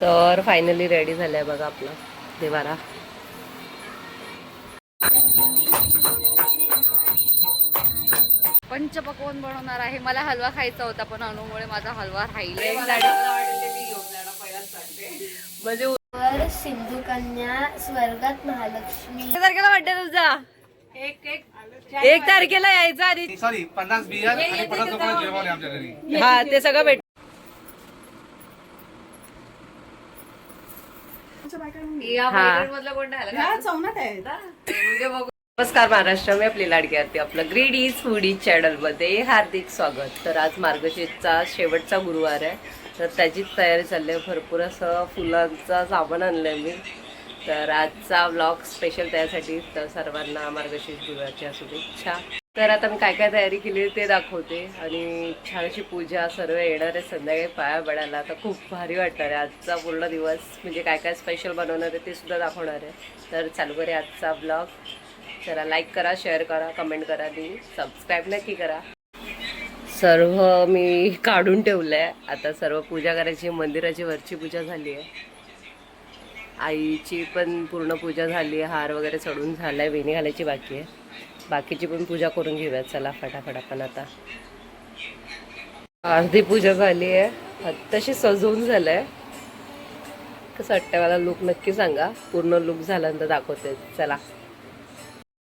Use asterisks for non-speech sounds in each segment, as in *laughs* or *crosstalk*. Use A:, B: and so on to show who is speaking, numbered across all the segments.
A: तर finally ready झालाय बघा आपला. देवारा.
B: पंचपक्वान बनवणार आहे. मला हलवा खायचा होता पण अनुमुळे माझा हलवा राहिला
A: म्हणजे
C: सिंधू कन्या स्वर्गात महालक्ष्मी.
A: तारखेला वाटते तुझा? एक तारखेला यायचा आधी.
D: सॉरी पन्नास बियर आणि पन्नास लोकांना जेवण आहे आमच्या घरी.
A: हा ते सगळं भेट हा. नमस्कार महाराष्ट्र मी आपली लाडकी आरती आपलं ग्रीड इज फूडी चॅनलमध्ये हार्दिक स्वागत. तर आज मार्गशीर्षचा शेवटचा गुरुवार आहे. तर त्याचीच तयारी चालली आहे. भरपूर असं फुलांचा सामान आणलंय मी. तर आजचा ब्लॉग स्पेशल त्यासाठी. तर सर्वांना मार्गशीर्ष गुरुवारच्या शुभेच्छा. तर आता मी काय काय तयारी केली ते दाखवते. आणि छान अशी पूजा सर्व येणार आहे संध्याकाळी पाया पडायला तर खूप भारी वाटणार आहे. आजचा पूर्ण दिवस म्हणजे काय काय स्पेशल बनवणार आहे ते सुद्धा दाखवणार आहे. तर चालू करे आजचा ब्लॉग जरा लाईक करा शेअर करा कमेंट करा आणि सबस्क्राईब नक्की करा. सर्व मी काढून ठेवलं आहे आता सर्व पूजा करायची मंदिराची वरची पूजा झाली आहे. आईची पण पूर्ण पूजा झाली आहे. हार वगैरे चढून झाला आहे वेणी घालायची बाकी आहे. बाकीची पण पूजा करून घेऊयात. चला फटाफट आपण आता. अर्धी पूजा झाली आहे. आत्ताशी सजवून झालं आहे कसं वाटतं मला लुक नक्की सांगा. पूर्ण लुक झाल्यानंतर दाखवते. चला.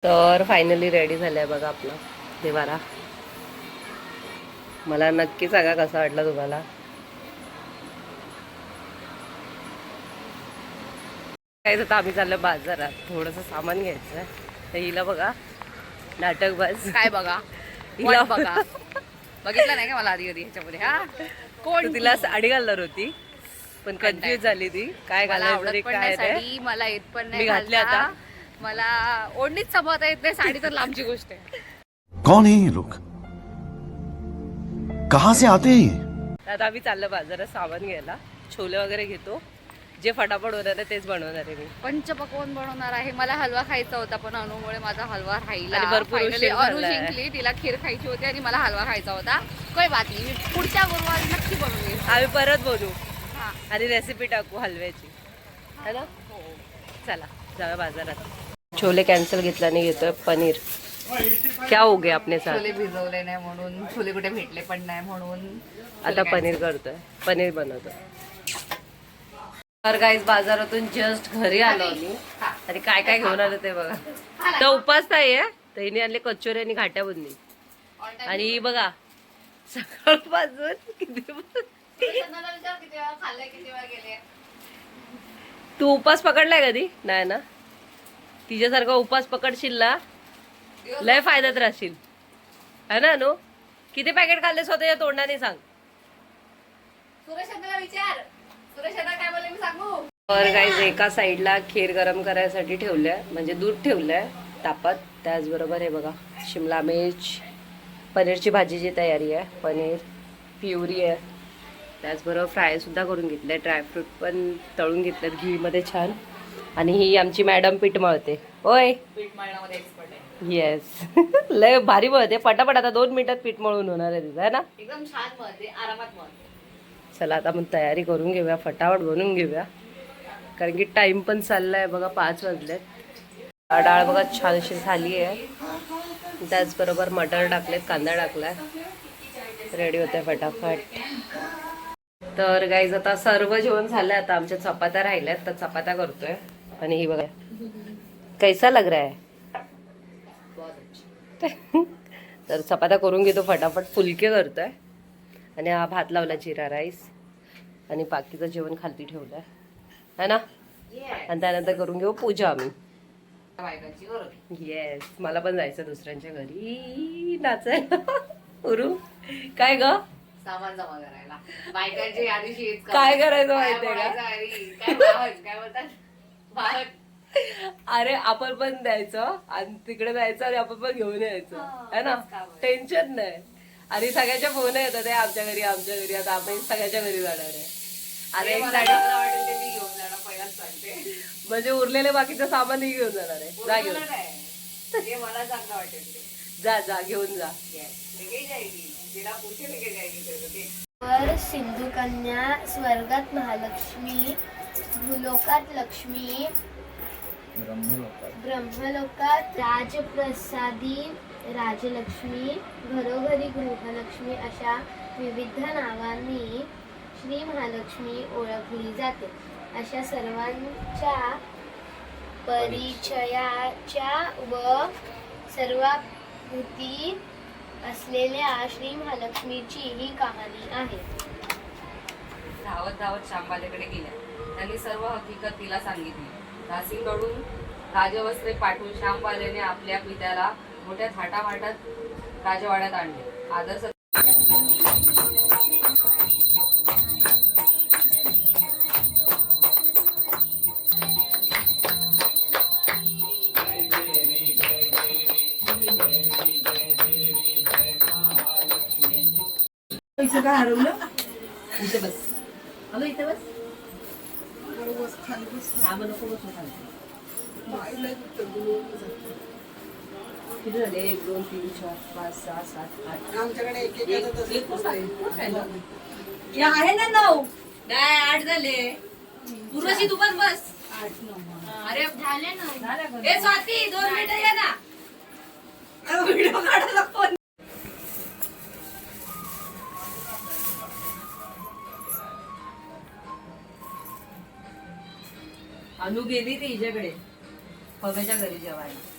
A: तर फायनली रेडी झालाय बघा आपलं. देवारा. मला नक्की सांगा कसा वाटला तुम्हाला. काय आता आम्ही चाललो बाजारात. थोडंसं सामान घ्यायचं आहे तर हिला बघा. नाटक बस.
B: काय बघा? *laughs*
A: हिला
B: बघा. बघितलं नाही का मला आधी कधी ह्याच्यामध्ये? हा? कोण?
A: तिला साडी घालणार होती. पण कन्फ्युज झाली ती. काय घालायचं काय
B: साडी. मला येत पण नाही
A: मी घातली. आता.
B: मला ओढणीच संभवता येत नाही. साडी तर लांबची गोष्ट आहे.
E: कौन है ये लोग? कहां से आते हैं ये?
A: आता आम्ही चाललो बाजारात सामान घ्यायला. छोले वगैरे घेतो. जे फटाफट होणार आहे तेच बनवणार आहे मी.
B: पंचपक्वान बनवणार आहे. मला हलवा खायचा होता पण अनुमुळे माझा हलवा राहिला.
A: आणि भरपूर
B: Finally
A: उशीर
B: अनु. जिंकली तिला खीर खायची होती आणि मला हलवा खायचा होता. काही बात नाही मी पुढच्या गुरुवारी नक्की बनवेल
A: आम्ही परत बोलू.
B: हा.
A: आणि रेसिपी टाकू हलव्याची. है ना? चला जाऊया बाजारात. छोले कॅन्सल घेतल्याने घेतोय पनीर. क्या हो गया आपने साथ?
B: छोले भिजवले नाही म्हणून. छोले कुठे भेटले पण नाही म्हणून.
A: आता पनीर करतोय. पनीर बनवतो तर गाईज बाजारातून जस्ट घरी आलो आम्ही. आणि काय काय घेऊन आलो ते बघा. तर उपास नाही आहे तर हिने आणले कचोरी आणि घाट्या बुंदी. आणि ही बघा सकाळपासून किती तू उपास पकडलाय कधी? नाही ना? तिच्यासारखा उपास पकडशील ना? लय फायद्यात राहशील है ना नो किती पॅकेट खाल्ले स्वतःच्या तोंडाने सांग.
B: विचार. सुरेश काय बोलले मी सांगू?
A: तर गाईज एका साईडला खीर गरम करायसाठी ठेवलंय म्हणजे दूध ठेवलंय तापत. त्याचबरोबर हे बघा शिमला मिर्च पनीरची भाजीची तयारी आहे पनीर प्युरी आहे. त्याचबरोबर फ्रायसुद्धा करून घेतलं आहे ड्रायफ्रूट पण तळून घेतलेत घीमध्ये छान. आणि ही आमची मॅडम पीठ मळते. होय
B: पीठ मळण्यामध्ये एक्सपर्ट आहे.
A: येस *laughs* लय भारी मळते. पटापट आता दोन मिनिटात पीठ मळून होणार आहे तिचं है ना?
B: एकदम छान मळते आरामात मळते
A: चला आता आपण तयारी करून घेऊया फटाफट बनवून घेऊया. कारण की टाइम पण चालला आहे बघा पाच वाजलेत. डाळ बघा छान अशी झाली आहे. त्याचबरोबर मटर टाकलेत कांदा टाकलाय. रेडी होते फटाफट. तर गाईज आता सर्व जेवण झालंय आता आमच्या चपात्या राहिल्यात तर चपात्या करतोय. आणि ही बघा कैसा लग रहा है? *laughs* तर चपात्या करून घेतो फटाफट फुलके करतोय. आणि हा भात लावला जिरा राईस. आणि बाकीचं जेवण खालती ठेवलंय. है ना? आणि त्यानंतर करून घेऊ पूजा आम्ही. येस मला पण जायचं दुसऱ्यांच्या घरी. नाचायला उरू. काय ग?
B: सामान जमा करायला. बायकांची काम.
A: काय करायचं माहितीये. अरे आपण पण द्यायचं. आणि तिकडे जायचं आणि आपण पण घेऊन यायचं. है ना?
B: आहे.
A: टेन्शन नाही. आणि सगळ्याच्या फोन येतात "ए, आमच्या घरी आमच्या घरी आता आपण सगळ्याच्या घरी जाणार आहे. अरे एक साडी
B: चांगलं वाटेल ते मी घेऊन जाणं पहिलाच सांगते.
A: म्हणजे उरलेले बाकीचं सामानही घेऊन जाणार आहे. जा घेऊन.
B: मला चांगलं वाटेल ते.
A: जा जा घेऊन जा.
B: Yes. लेके जाएगी जिला पूछे लेके जाएगी तेरे को, देख.
C: वर सिंधू कन्या स्वर्गात महालक्ष्मी भूलोकात लक्ष्मी ब्रह्मलोकात राजप्रसादी राजलक्ष्मी घरोघरी गृहलक्ष्मी अशा विविध नावांनी श्री महालक्ष्मी ओळखली जाते. अशा सर्वांच्या परिचयाच्या व सर्वाभूती असलेल्या श्री महालक्ष्मीची ही कहाणी आहे.
B: धावत धावत शांबालेकडे गेल्या. त्यांनी सर्व हकीकत तिला सांगितली. दासीकडून राजवस्त्रे पाठवून श्यामबालेने आपल्या पित्याला मोठ्या थाटामाटात राजवाड्यात आणले. आदर सत्कार
A: इथे बस. अगं इथे बस. राम नको बसू खाली. किती झाले? एक दोन तीन चार पाच सहा सात आठ.
F: आमच्याकडे एक एक
A: एक- एक पुस्तक आहे. ना. हे आहे? ना नऊ. नाही आठ झाले. उर्वशी तू पण बस. अरे
C: झाले ना.
A: ए स्वाती दोन मिनिटं ये ना. व्हिडिओ काढायला फोन अनु गेली ती हिच्याकडे. पगाच्या घरी जेवायला.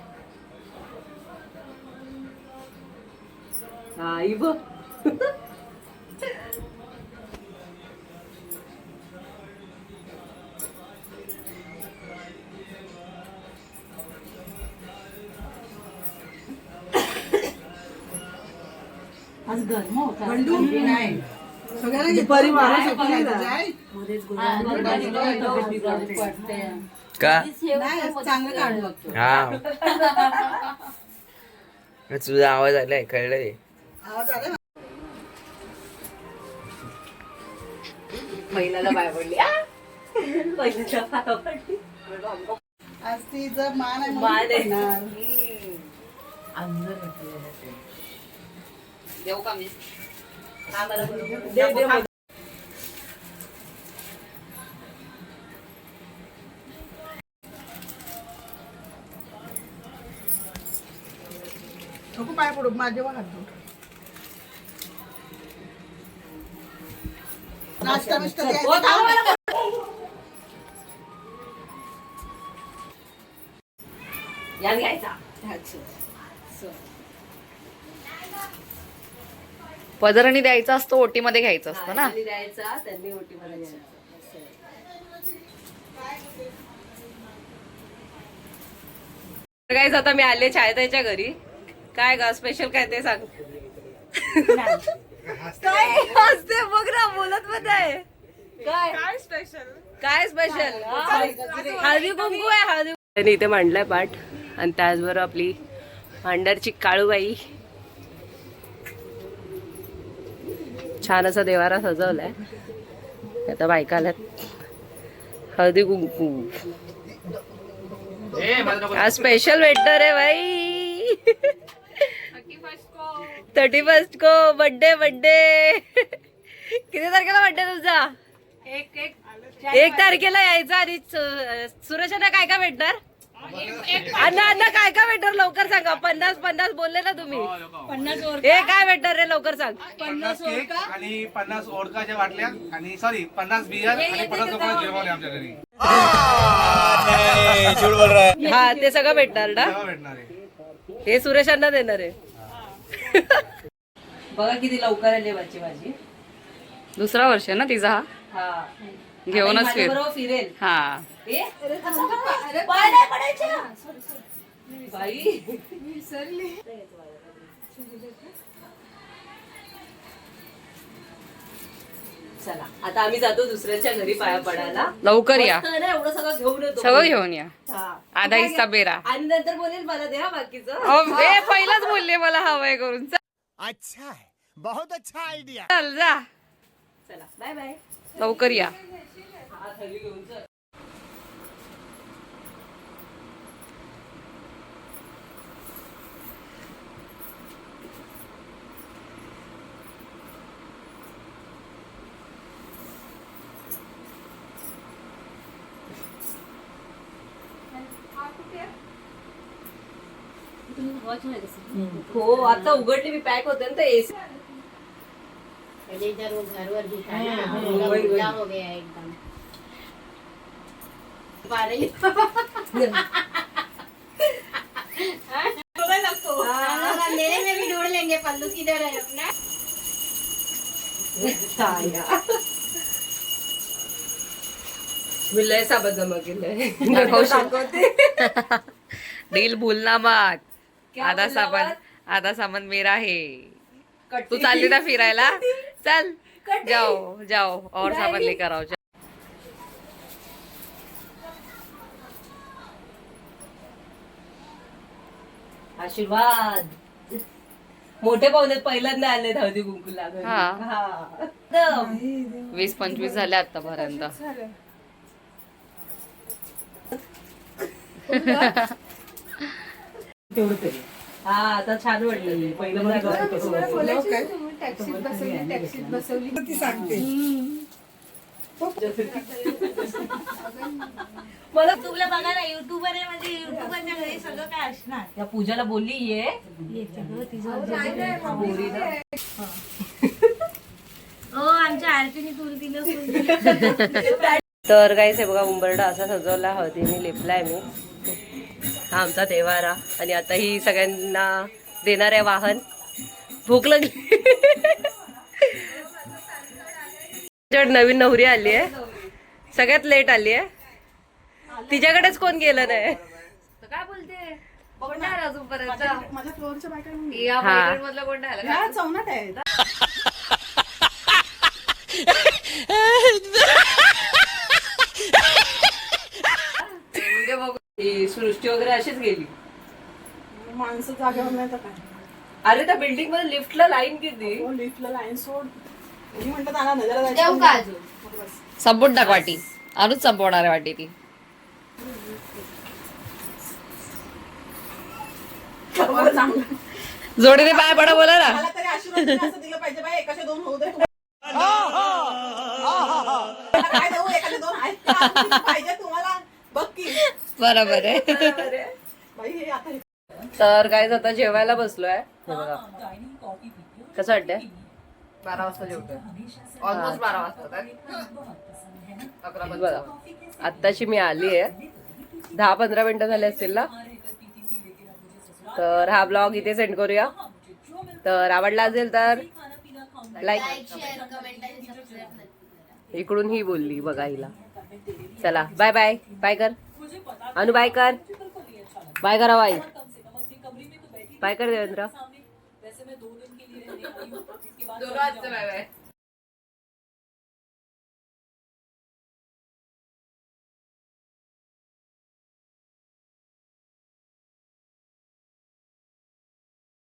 A: बघ.
F: सगळ्यांना दुपारी मारू
G: का?
F: चांगलं काढलं
G: हा. *laughs* तुझा आवाज आलाय कळलंय.
A: महिन्याला बाय पडली बाय
F: आज तिचं मान आहे
A: मान आहे.
B: देऊ का मी.
F: नको पाय पडू माझे हात नाश्ता द्यायचा.
A: या घ्यायचा?
B: पदरणी द्यायचा असतो ओटीमध्ये घ्यायचं असतं ना?
A: द्यायचा त्यांनी ओटीमध्ये घ्यायचा. काय आता मी आले छायताईच्या घरी. काय ग स्पेशल काय ते सांग? काय? पण आहे. काय? काय स्पेशल काय स्पेशल हळदी कुंकू आहे हळदी त्यांनी इथे मांडलाय पाठ. आणि त्याचबरोबर आपली भांडारची काळूबाई. छान असा देवारा सजवलाय. आता बायका आल्यात हळदी कुंकू. आज स्पेशल वेटर आहे भाई थर्टी फर्स्ट को बर्थडे बर्थडे किती तारखेला बर्थडे तुमचा एक तारखेला यायचा आणि सु- सुरेशांना काय काय भेटणार? अण्णा अण्णा काय काय भेटणार? लवकर सांगा. पन्नास पन्नास बोलले ना तुम्ही. हे काय भेटणार रे? लवकर सांग.
D: पन्नास केक आणि पन्नास ओळखाच्या बाटल्या आणि सॉरी पन्नास बियर आणि पन्नास लोकांना जेवण आमच्या घरी.
A: हा ते सगळं भेटणार ना?
D: भेटणार
A: हे सुरेशांना देणार आहे. *laughs* बघा किती लवकर आली माझी माझी
B: दुसरा वर्ष आहे ना तिचा हा?
A: हा.
B: घेऊनच
A: ही
B: फिर.
A: फिरेल.
B: हा.
A: चला आता आम्ही जातो दुसऱ्यांच्या घरी पाया पडायला.
B: लवकर या.
A: एवढं सगळं घेऊन येतो.
B: सगळं घेऊन या.
A: हा.
B: आधा हिस्सा बेरा.
A: आणि नंतर बोलेल मला द्या बाकीचं.
B: पहिलाच बोलले मला हवंय करून.
E: अच्छा बहुत अच्छा आइडिया
B: चल जा.
A: चला बाय बाय
B: लवकर या.
A: हा हो आता उघडली मी पॅक होते ना तर एसी
C: इधर वो घर वर दिखा ना
A: हाँ,
C: पूरा
A: वही,
C: उल्टा
A: वही।
C: हो गया एकदम। पा रही हाँ, अंधेरे में भी ढूंढ लेंगे पल्लू किधर है अपना।
A: विलय साबत जमा केलंय
B: दाखवशील? डील भूलना मत।
A: क्या
B: आधा
A: बोलला
B: सामान? आधा सामान मेरा है।
A: कट्टी.
B: तू चालली ना फिरायला? चल. जाओ जाओ और सामान. लेकर आओ
A: आशीर्वाद मोठे पाहुणे पहिल्यांदा आले हळदी कुंकूला घरी.
B: हा.
A: हा. एकदम.
B: वीस पंचवीस झाले आतापर्यंत
A: तेवढं तरी हा आता छान वाटलं पहिल्यांदा
F: ती सांगते.
A: मला
C: तुला बघा ना युट्यूबर आहे म्हणजे युट्यूबरच्या घरी सगळं काय असणार?
A: त्या पूजाला बोलली ये. *laughs*
C: हो आमच्या आरतीने फुल दिलं फुल दिलं.
A: तर काहीच आहे बघा उंबरडा असा सजवला हळदीने लेपलाय मी. हा आमचा देवारा आणि आता ही सगळ्यांना देणार आहे वाहन. भूक लागली. नवीन नवरी आली आहे. सगळ्यात लेट आली आहे. तिच्याकडेच कोण गेलं नाही.
B: काय बोलते?
A: हा. ही सृष्टी वगैरे अशीच गेली.
F: माणसं जागेवर नाही तर काय?
A: अरे त्या बिल्डिंगमध्ये लिफ्टला लाईन किती?
F: हो लिफ्टला लाईन सोड.
C: देऊ का अजून?
B: संपून टाक वाटी अजून संपवणार आहे वाटी ती. जोडीने पाय पडा बोला ना.
F: मला तरी आशीर्वाद तुम्ही असं दिलं पाहिजे बाई एकाचे दोन होऊ दे. मला काय देऊ एकाचे दोन आहेत का? किती पाहिजे तुम्हाला. बघ की.
B: बरोबर आहे.
F: बाई आता
A: तर काय आता जेवायला बसलोय. हे बघा. कसं वाटतंय?
B: बारा वाजता जेवतोय. ऑलमोस्ट बारा वाजता काय? अकरा
A: बघा. आत्ताशी मी आली आहे. दहा पंधरा मिनिटं झाले असतील ना? तर हा ब्लॉग इथे सेंड करूया. तर आवडला असेल तर लाईक
C: शेअर कमेंट आणि सबस्क्राईब
A: इकडून ही बोलली बघा हिला. चला बाय बाय बाय कर. अनु बाय कर. बाय करा बाय बाय कर देवेंद्र.
B: दोन वाजता बाय बाय.